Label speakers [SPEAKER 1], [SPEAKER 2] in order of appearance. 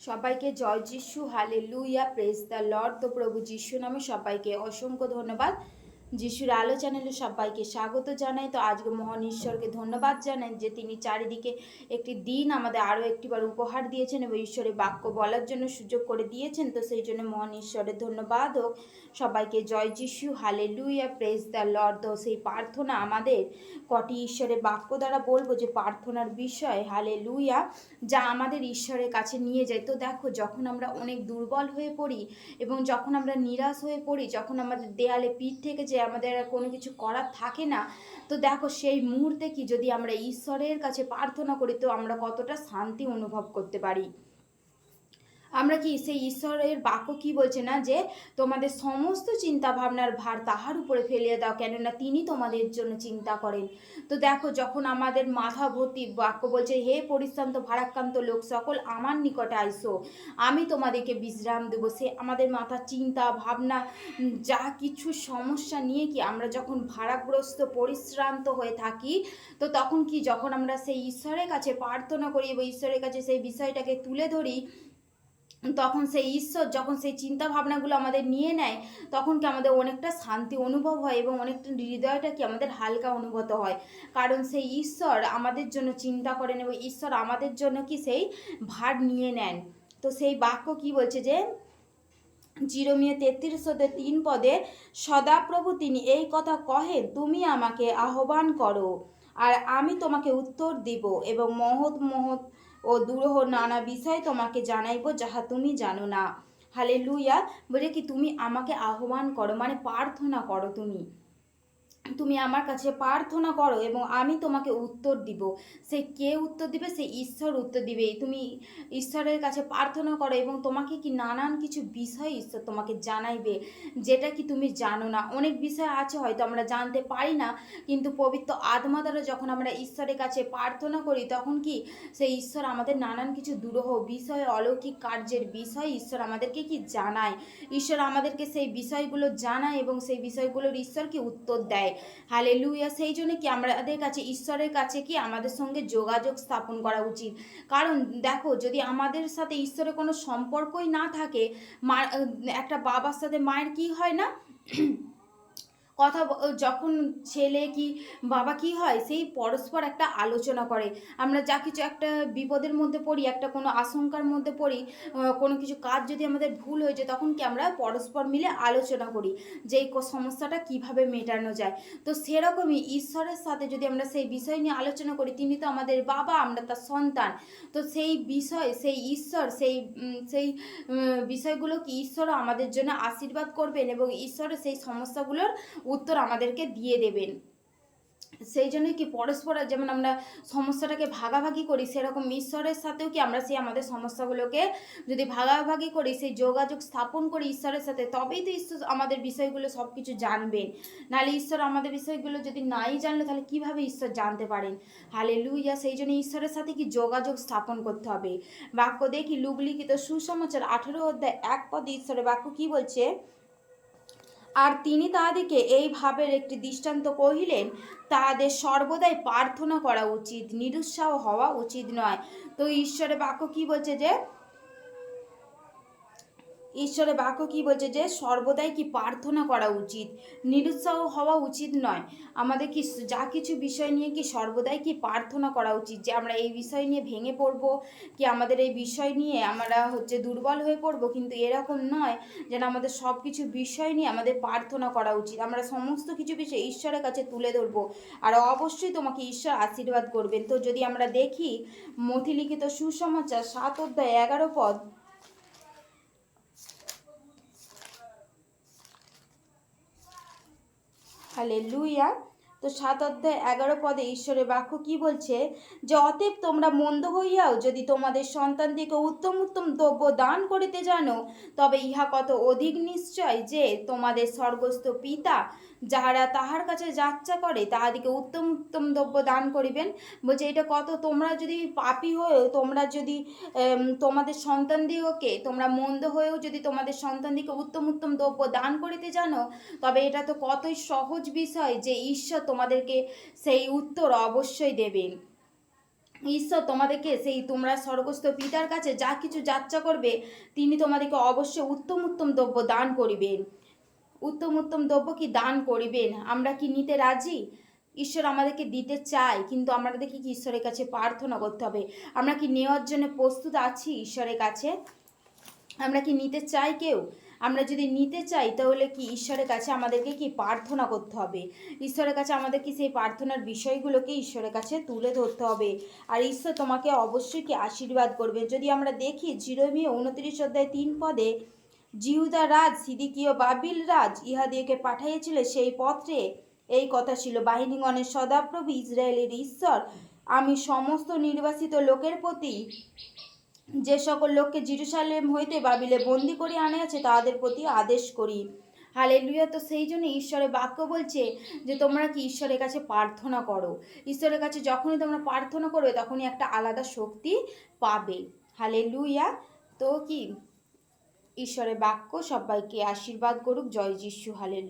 [SPEAKER 1] সবাইকে জয় যিশু হালে লুইয়া প্রেস দ্য লর্ড তো প্রভু যিশু নামে সবাইকে অসংখ্য ধন্যবাদ। যিশুর আলো চ্যানেলে সবাইকে স্বাগত জানাই। তো আজকে মহান ঈশ্বরকে ধন্যবাদ জানাই যে তিনি চারিদিকে একটি দিন আমাদের আরও একটিবার উপহার দিয়েছেন এবং ঈশ্বরের বাক্য বলার জন্য সুযোগ করে দিয়েছেন। তো সেই জন্য মহান ঈশ্বরের ধন্যবাদ হোক। সবাইকে জয় যিশু হালে লুইয়া প্রেস দ্য লর্ড তো সেই প্রার্থনা আমাদের কটি ঈশ্বরের বাক্য দ্বারা বলব যে প্রার্থনার বিষয় হালে লুইয়া যা আমাদের ঈশ্বরের কাছে নিয়ে যায়। তো দেখো, যখন আমরা অনেক দুর্বল হয়ে পড়ি এবং যখন আমরা নিরাশ হয়ে পড়ি, যখন আমাদের দেয়ালে পিঠ থেকে যে আমাদের কোনো কিছু করার থাকে না। তো দেখো সেই মুহূর্তে কি যদি আমরা ঈশ্বরের কাছে প্রার্থনা করি, তো আমরা কতটা শান্তি অনুভব করতে পারি। আমরা কি সেই ঈশ্বরের বাক্য কি বলছে না যে, তোমাদের সমস্ত চিন্তা ভাবনার ভার তাহার উপরে ফেলিয়ে দাও, কেননা তিনি তোমাদের জন্য চিন্তা করেন। তো দেখো, যখন আমাদের মাথা ভর্তি বাক্য বলছে, হে পরিশ্রান্ত, ভারাক্রান্ত লোক, সকল আমার নিকটে আইসো। আমি তোমাদেরকে বিশ্রাম দেবো। সে আমাদের মাথা চিন্তা, ভাবনা যা কিছু সমস্যা নিয়ে কি আমরা যখন ভারাগ্রস্ত, পরিশ্রান্ত হয়ে থাকি, তো তখন কি যখন আমরা সেই ঈশ্বরের কাছে প্রার্থনা করি এবং ঈশ্বরের কাছে সেই বিষয়টাকে তুলে ধরি তখন সেই ঈশ্বর যখন সেই চিন্তা ভাবনাগুলো আমাদের নিয়ে নেয়, তখন কি আমাদের অনেকটা শান্তি অনুভব হয় এবং অনেকটা হৃদয়টা কি আমাদের হালকা অনুভূত হয়। কারণ সেই ঈশ্বর আমাদের জন্য চিন্তা করেন এবং ঈশ্বর আমাদের জন্য কি সেই ভার নিয়ে নেন। তো সেই বাক্য কি বলছে যে, জিরোমিয়ে তেত্রিশ হতে তিন পদে সদাপ্রভু তিনি এই কথা কহেন, তুমি আমাকে আহ্বান করো। আর আমি তোমাকে উত্তর দিব এবং মহৎ মহৎ ও দুরহ নানা বিষয় তোমাকে জানাইব যাহা তুমি জানো না। হালে লুইয়া বলে কি তুমি আমাকে আহ্বান করো? মানে প্রার্থনা করো তুমি। তুমি আমার কাছে প্রার্থনা করো এবং আমি তোমাকে উত্তর দিব। সে কে উত্তর দিবে? সে ঈশ্বর উত্তর দিবে। তুমি ঈশ্বরের কাছে প্রার্থনা করো এবং তোমাকে কি নানান কিছু বিষয় ঈশ্বর তোমাকে জানাইবে, যেটা কি তুমি জানো না। অনেক বিষয় আছে, হয়তো আমরা জানতে পারি না, কিন্তু পবিত্র আত্মা দ্বারা যখন আমরা ঈশ্বরের কাছে প্রার্থনা করি, তখন কি সেই ঈশ্বর আমাদের নানান কিছু দুরহ বিষয়, অলৌকিক কার্যের বিষয় ঈশ্বর আমাদেরকে কি জানায়? ঈশ্বর আমাদেরকে সেই বিষয়গুলো জানায় এবং সেই বিষয়গুলোর ঈশ্বরকে উত্তর দেয়। হালে লুইয়া সেই জন্য কি আমাদের কাছে, ঈশ্বরের কাছে কি আমাদের সঙ্গে যোগাযোগ স্থাপন করা উচিত? কারণ দেখো, যদি আমাদের সাথে ঈশ্বরের কোনো সম্পর্কই না থাকে, মা একটা বাবার সাথে মায়ের কি হয় না? কথা যখন ছেলে কি বাবা কি হয়, সেই পরস্পর একটা আলোচনা করে। আমরা যা কিছু একটা বিপদের মধ্যে পড়ি, একটা কোনো আশঙ্কার মধ্যে পড়ি কোনো কিছু কাজ যদি আমাদের ভুল হয়ে যায়, তখন কি আমরা পরস্পর মিলে আলোচনা করি যে এই সমস্যাটা কীভাবে মেটানো যায়। তো সেরকমই ঈশ্বরের সাথে যদি আমরা সেই বিষয় নিয়ে আলোচনা করি, তিনি তো আমাদের বাবা, আমরা তার সন্তান। তো সেই বিষয়, সেই ঈশ্বর, সেই সেই বিষয়গুলো কি ঈশ্বরও আমাদের জন্য আশীর্বাদ করবেন এবং ঈশ্বরের সেই সমস্যাগুলোর উত্তর আমাদেরকে দিয়ে দেবেন। সেই জন্য কি পরস্পর যেমন আমরা সমস্যাটাকে ভাগাভাগি করি, সেরকম ঈশ্বরের সাথেও কি আমরা সেই আমাদের সমস্যাগুলোকে যদি ভাগাভাগি করি, সেই যোগাযোগ স্থাপন করি ঈশ্বরের সাথে, তবেই তো ঈশ্বর আমাদের বিষয়গুলো সব কিছু জানবেন। নাহলে ঈশ্বর আমাদের বিষয়গুলো যদি নাই জানলে, তাহলে কীভাবে ঈশ্বর জানতে পারেন? হালে লুইয়া সেই জন্য ঈশ্বরের সাথে কি যোগাযোগ স্থাপন করতে হবে। বাক্য দেখি লুগলিখিত সুসমাচার আঠেরো অধ্যায় এক পদে ঈশ্বরের বাক্য কি বলছে? আর তিনি তাহাদিকে এই ভাবের একটি দৃষ্টান্ত কহিলেন, তাহাদের সর্বদাই প্রার্থনা করা উচিত, নিরুৎসাহ হওয়া উচিত নয়। তো ঈশ্বরের বাক্য কি বলছে যে ঈশ্বরের বাক্য কি বলছে যে, সর্বদাই কি প্রার্থনা করা উচিত? নিরুৎসাহ হওয়া উচিত নয়। আমাদের কি যা কিছু বিষয় নিয়ে কি সর্বদাই কি প্রার্থনা করা উচিত? যে আমরা এই বিষয় নিয়ে ভেঙে পড়ব, কি আমাদের এই বিষয় নিয়ে আমরা হচ্ছে দুর্বল হয়ে পড়ব? কিন্তু এরকম নয় যেন আমাদের সব কিছু বিষয় নিয়ে আমাদের প্রার্থনা করা উচিত। আমরা সমস্ত কিছু বিষয় ঈশ্বরের কাছে তুলে ধরবো। আর অবশ্যই তোমাকে ঈশ্বর আশীর্বাদ করবেন। তো যদি আমরা দেখি মথিলিখিত সুসমাচার সাত অধ্যায় এগারো পদ হালে লুইয়া তো সাত অধ্যায় এগারো পদে ঈশ্বরের বাক্য কি বলছে? যে অতএব তোমরা মন্দ হইয়াও যদি তোমাদের সন্তানদিকে উত্তম উত্তম দ্রব্য দান করিতে জানো, তবে ইহা কত অধিক নিশ্চয় যে তোমাদের স্বর্গস্থ পিতা যাহারা তাহার কাছে যাত্রা করে তাহাদিকে উত্তম উত্তম দ্রব্য দান করিবেন। বলছে, এটা কত? তোমরা যদি পাপী হয়েও, তোমরা যদি তোমাদের সন্তানদিগকে, তোমরা মন্দ হয়েও যদি তোমাদের সন্তানদিকে উত্তম উত্তম দ্রব্য দান করিতে জানো, তবে এটা তো কতই সহজ বিষয় যে ঈশ্বর তোমাদেরকে সেই উত্তর অবশ্যই দেবেন। ঈশ্বর তোমাদেরকে সেই তোমরা স্বর্গস্থ পিতার কাছে যা কিছু যাত্রা করবে, তিনি তোমাদেরকে অবশ্যই উত্তম উত্তম দ্রব্য দান করিবেন। উত্তম উত্তম দ্রব্য কি দান করিবেন? আমরা কি নিতে রাজি? ঈশ্বর আমাদেরকে দিতে চাই কিন্তু আমাদেরকে কি ঈশ্বরের কাছে প্রার্থনা করতে হবে? আমরা কি নেওয়ার জন্য প্রস্তুত আছি ঈশ্বরের কাছে? আমরা কি নিতে চাই কেউ? আমরা যদি নিতে চাই, তাহলে কি ঈশ্বরের কাছে আমাদেরকে কি প্রার্থনা করতে হবে? ঈশ্বরের কাছে আমাদের কি সেই প্রার্থনার বিষয়গুলোকে ঈশ্বরের কাছে তুলে ধরতে হবে? আর ঈশ্বর তোমাকে অবশ্যই কি আশীর্বাদ করবে যদি আমরা দেখি জিরোমি উনত্রিশ অধ্যায় তিন পদে, জিহুদা রাজ, সিদিকীয় বাবিল রাজ ইহাদিওকে পাঠাইয়াছিল সেই পত্রে এই কথা ছিল, বাহিনীগণের সদাপ্রভু ইসরায়েলের ঈশ্বর, আমি সমস্ত নির্বাসিত লোকের প্রতি যে সকল লোককে জিরুসালেম হইতে বাবিলে বন্দি করে আনিয়াছে তাদের প্রতি আদেশ করি। হালেলুয়া। তো সেই জন্য ঈশ্বরের বাক্য বলছে যে, তোমরা কি ঈশ্বরের কাছে প্রার্থনা করো? ঈশ্বরের কাছে যখনই তোমরা প্রার্থনা করবে, তখনই একটা আলাদা শক্তি পাবে। হালেলুয়া। তো কি? ঈশ্বরের বাক্য সবাইকে আশীর্বাদ করুক। জয় যিশু। হালেলুয়া।